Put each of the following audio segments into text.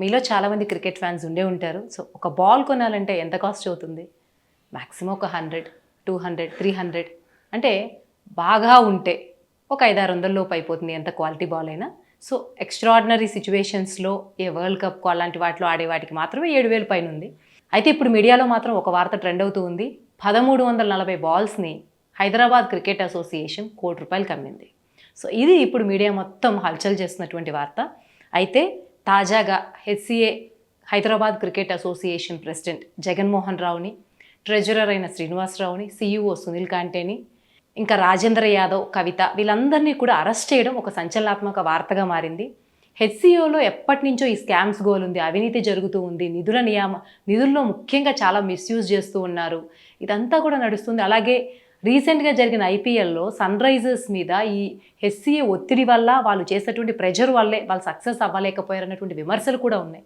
మీలో చాలామంది cricket fans ఉండే ఉంటారు. సో ఒక బాల్ కొనాలంటే ఎంత కాస్ట్ అవుతుంది? మ్యాక్సిమం ఒక hundred two hundred three hundred. అంటే బాగా ఉంటే ఒక ఐదారు వందల లోపు అయిపోతుంది ఎంత క్వాలిటీ బాల్ అయినా. సో ఎక్స్ట్రాడినరీ సిచ్యువేషన్స్లో ఏ వరల్డ్ కప్ అలాంటి వాటిలో ఆడే వాటికి మాత్రమే ఏడు వేలు పైన ఉంది. అయితే ఇప్పుడు మీడియాలో మాత్రం ఒక వార్త ట్రెండ్ అవుతూ ఉంది. పదమూడు వందల నలభై బాల్స్ని హైదరాబాద్ క్రికెట్ అసోసియేషన్ కోటి రూపాయలు కమ్మింది సో ఇది ఇప్పుడు మీడియా మొత్తం హల్చల్ చేస్తున్నటువంటి వార్త. అయితే తాజాగా HCA Hyderabad cricket association president Jaganmohan రావుని treasurer అయిన శ్రీనివాసరావుని సీఈఓ సునీల్ కాంటేని ఇంకా రాజేంద్ర యాదవ్ కవిత వీళ్ళందరినీ కూడా అరెస్ట్ చేయడం ఒక సంచలనాత్మక వార్తగా మారింది. హెచ్సిఓలో ఎప్పటి నుంచో ఈ స్కామ్స్ గోల్ ఉంది అవినీతి జరుగుతూ ఉంది నిధుల నియామ నిధుల్లో ముఖ్యంగా చాలా మిస్యూజ్ చేస్తూ ఉన్నారు. ఇదంతా కూడా నడుస్తుంది. అలాగే రీసెంట్గా జరిగిన ఐపీఎల్లో సన్ రైజర్స్ మీద ఈ హెచ్సిఏ ఒత్తిడి వల్ల వాళ్ళు చేసినటువంటి ప్రెషర్ వల్లే వాళ్ళు సక్సెస్ అవ్వలేకపోయారన్నటువంటి విమర్శలు కూడా ఉన్నాయి.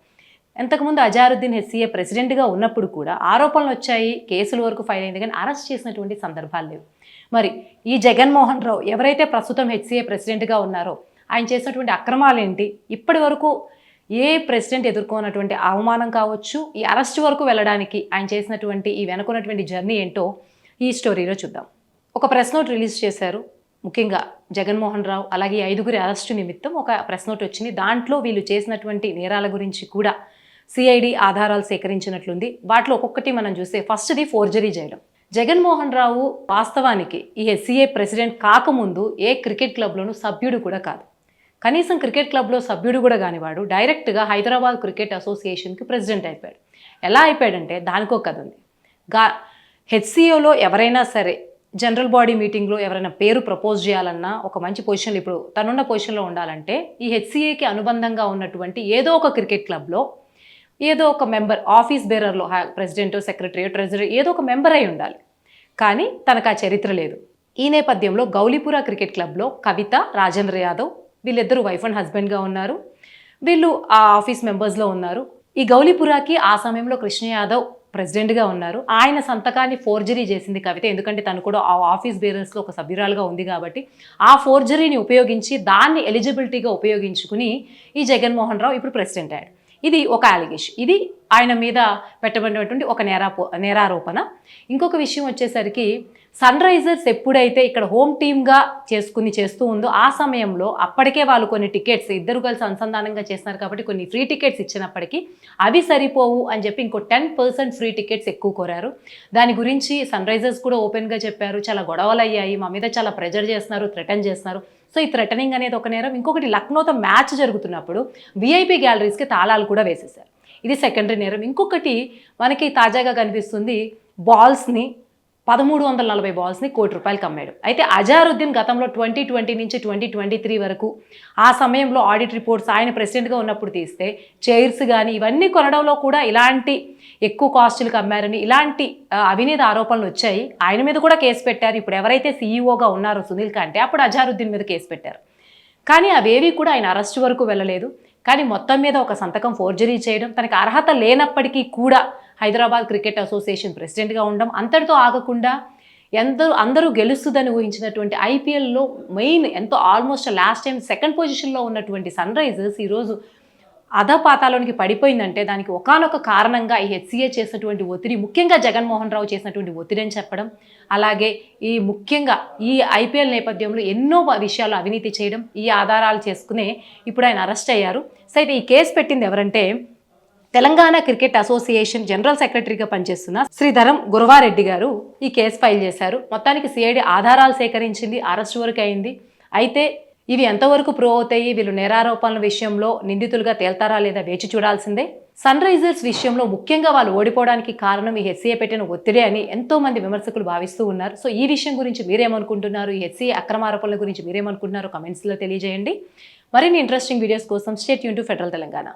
ఎంతకుముందు అజారుద్దీన్ హెచ్సిఏ ప్రెసిడెంట్గా ఉన్నప్పుడు కూడా ఆరోపణలు వచ్చాయి కేసుల వరకు ఫైల్ అయింది కానీ అరెస్ట్ చేసినటువంటి సందర్భాలు లేవు. మరి ఈ జగన్మోహన్ రావు ఎవరైతే ప్రస్తుతం హెచ్సీఏ ప్రెసిడెంట్గా ఉన్నారో ఆయన చేసినటువంటి అక్రమాలు ఏంటి? ఇప్పటి వరకు ఏ ప్రెసిడెంట్ ఎదుర్కొన్నటువంటి అవమానం కావచ్చు? ఈ అరెస్ట్ వరకు వెళ్ళడానికి ఆయన చేసినటువంటి ఈ వెనుకున్నటువంటి జర్నీ ఏంటో ఈ స్టోరీలో చూద్దాం. ఒక ప్రెస్ నోట్ రిలీజ్ చేశారు. ముఖ్యంగా జగన్మోహన్ రావు అలాగే ఐదుగురి అరెస్టు నిమిత్తం ఒక ప్రెస్ నోట్ వచ్చింది. దాంట్లో వీళ్ళు చేసినటువంటి నేరాల గురించి కూడా సిఐడి ఆధారాలు సేకరించినట్లుంది. వాటిలో ఒక్కొక్కటి మనం చూస్తే ఫస్ట్ది ఫోర్జరీ చేయడం జగన్మోహన్ రావు వాస్తవానికి ఈ సిఏ ప్రెసిడెంట్ కాకముందు ఏ క్రికెట్ క్లబ్లోనూ సభ్యుడు కూడా కాదు. కనీసం క్రికెట్ క్లబ్లో సభ్యుడు కూడా కానివాడు డైరెక్ట్గా హైదరాబాద్ క్రికెట్ అసోసియేషన్కి ప్రెసిడెంట్ అయిపోయాడు. ఎలా అయిపోయాడంటే దానికో కథ ఉంది. గా హెచ్సిఓలో ఎవరైనా సరే జనరల్ బాడీ మీటింగ్లో ఎవరైనా పేరు ప్రపోజ్ చేయాలన్నా ఒక మంచి పొజిషన్లో ఇప్పుడు తనున్న పొజిషన్లో ఉండాలంటే ఈ హెచ్సిఏకి అనుబంధంగా ఉన్నటువంటి ఏదో ఒక క్రికెట్ క్లబ్లో ఏదో ఒక మెంబర్ ఆఫీస్ బేరర్లో ప్రెసిడెంటో సెక్రటరీ ట్రెజరీ ఏదో ఒక మెంబర్ అయి ఉండాలి. కానీ తనకు ఆ చరిత్ర లేదు. ఈ నేపథ్యంలో గౌలీపుర క్రికెట్ క్లబ్లో కవిత రాజేంద్ర యాదవ్ వీళ్ళిద్దరూ వైఫ్ అండ్ హస్బెండ్గా ఉన్నారు. వీళ్ళు ఆ ఆఫీస్ మెంబర్స్లో ఉన్నారు. ఈ గౌలీపురాకి ఆ సమయంలో కృష్ణ యాదవ్ ప్రెసిడెంట్గా ఉన్నారు. ఆయన సంతకాన్ని ఫోర్జరీ చేసింది కవిత. ఎందుకంటే తను కూడా ఆ ఆఫీస్ బేరర్స్లో ఒక సభ్యురాలుగా ఉంది కాబట్టి ఆ ఫోర్జరీని ఉపయోగించి దాన్ని ఎలిజిబిలిటీగా ఉపయోగించుకుని ఈ జగన్మోహన్ రావు ఇప్పుడు ప్రెసిడెంట్ అయ్యాడు. ఇది ఒక అలిగేషన్ ఇది ఆయన మీద పెట్టబడినటువంటి ఒక నేరాపో నేరారోపణ. ఇంకొక విషయం వచ్చేసరికి సన్ రైజర్స్ ఎప్పుడైతే ఇక్కడ హోమ్ టీమ్గా చేసుకుని చేస్తూ ఉందో ఆ సమయంలో అప్పటికే వాళ్ళు కొన్ని టికెట్స్ ఇద్దరు కలిసి అనుసంధానంగా చేస్తున్నారు కాబట్టి కొన్ని ఫ్రీ టికెట్స్ ఇచ్చినప్పటికీ అవి సరిపోవు అని చెప్పి ఇంకో టెన్ పర్సెంట్ ఫ్రీ టికెట్స్ ఎక్కువ కోరారు. దాని గురించి సన్ రైజర్స్ కూడా ఓపెన్గా చెప్పారు. చాలా గొడవలు అయ్యాయి మా మీద చాలా ప్రెజర్ చేస్తున్నారు థ్రెటన్ చేస్తున్నారు. సో ఈ థ్రెటనింగ్ అనేది ఒక నేరం. ఇంకొకటి లక్నోతో మ్యాచ్ జరుగుతున్నప్పుడు విఐపి గ్యాలరీస్కి తాళాలు కూడా వేసేసారు ఇది సెకండరీ నేరం. ఇంకొకటి మనకి తాజాగా కనిపిస్తుంది బాల్స్ని పదమూడు వందల నలభై బాల్స్ని కోటి రూపాయలకు అమ్మాడు. అయితే అజారుద్దీన్ గతంలో ట్వంటీ ట్వంటీ నుంచి ట్వంటీ ట్వంటీ త్రీ వరకు ఆ సమయంలో ఆడిట్ రిపోర్ట్స్ ఆయన ప్రెసిడెంట్గా ఉన్నప్పుడు తీస్తే చైర్స్ కానీ ఇవన్నీ కొనడంలో కూడా ఇలాంటి ఎక్కువ కాస్టులకు అమ్మారని ఇలాంటి అవినీతి ఆరోపణలు వచ్చాయి. ఆయన మీద కూడా కేసు పెట్టారు. ఇప్పుడు ఎవరైతే సీఈఓగా ఉన్నారో సునీల్ కాంటే అప్పుడు అజారుద్దీన్ మీద కేసు పెట్టారు. కానీ అవేవి కూడా ఆయన అరెస్ట్ వరకు వెళ్ళలేదు. కానీ మొత్తం మీద ఒక సంతకం ఫోర్జరీ చేయడం తనకి అర్హత లేనప్పటికీ కూడా హైదరాబాద్ క్రికెట్ అసోసియేషన్ ప్రెసిడెంట్గా ఉండడం అంతటితో ఆగకుండా ఎందరూ అందరూ గెలుస్తుందని ఊహించినటువంటి ఐపీఎల్లో మెయిన్ ఎంతో ఆల్మోస్ట్ లాస్ట్ టైం సెకండ్ పొజిషన్లో ఉన్నటువంటి సన్ రైజర్స్ ఈరోజు అధపాతాలోనికి పడిపోయిందంటే దానికి ఒకానొక కారణంగా ఈ హెచ్సిఏ చేసినటువంటి ఒత్తిడి ముఖ్యంగా జగన్మోహన్ రావు చేసినటువంటి ఒత్తిడి అని చెప్పడం అలాగే ఈ ముఖ్యంగా ఈ ఐపీఎల్ నేపథ్యంలో ఎన్నో విషయాలు అవినీతి చేయడం ఈ ఆధారాలు చేసుకునే ఇప్పుడు ఆయన అరెస్ట్ అయ్యారు. సో అయితే ఈ కేసు పెట్టింది ఎవరంటే తెలంగాణ క్రికెట్ అసోసియేషన్ జనరల్ సెక్రటరీగా పనిచేస్తున్న శ్రీధరం గురవారెడ్డి గారు ఈ కేసు ఫైల్ చేశారు. మొత్తానికి సిఐడి ఆధారాలు సేకరించింది అరెస్ట్ వరకు అయింది. అయితే ఇవి ఎంతవరకు ప్రూవ్ అవుతాయి? వీళ్ళు నేరారోపణల విషయంలో నిందితులుగా తేల్తారా లేదా వేచి చూడాల్సిందే? సన్ రైజర్స్ విషయంలో ముఖ్యంగా వాళ్ళు ఓడిపోవడానికి కారణం ఈ హెచ్సీఏ పెట్టిన ఒత్తిడి అని ఎంతో మంది విమర్శకులు భావిస్తూ ఉన్నారు. సో ఈ విషయం గురించి మీరేమనుకుంటున్నారు? ఈ హెచ్సీఏ అక్రమారోపణల గురించి మీరేమనుకుంటున్నారో కమెంట్స్లో తెలియజేయండి. మరిన్ని ఇంట్రెస్టింగ్ వీడియోస్ కోసం స్టేట్ యూన్ టు ఫెడరల్ తెలంగాణ.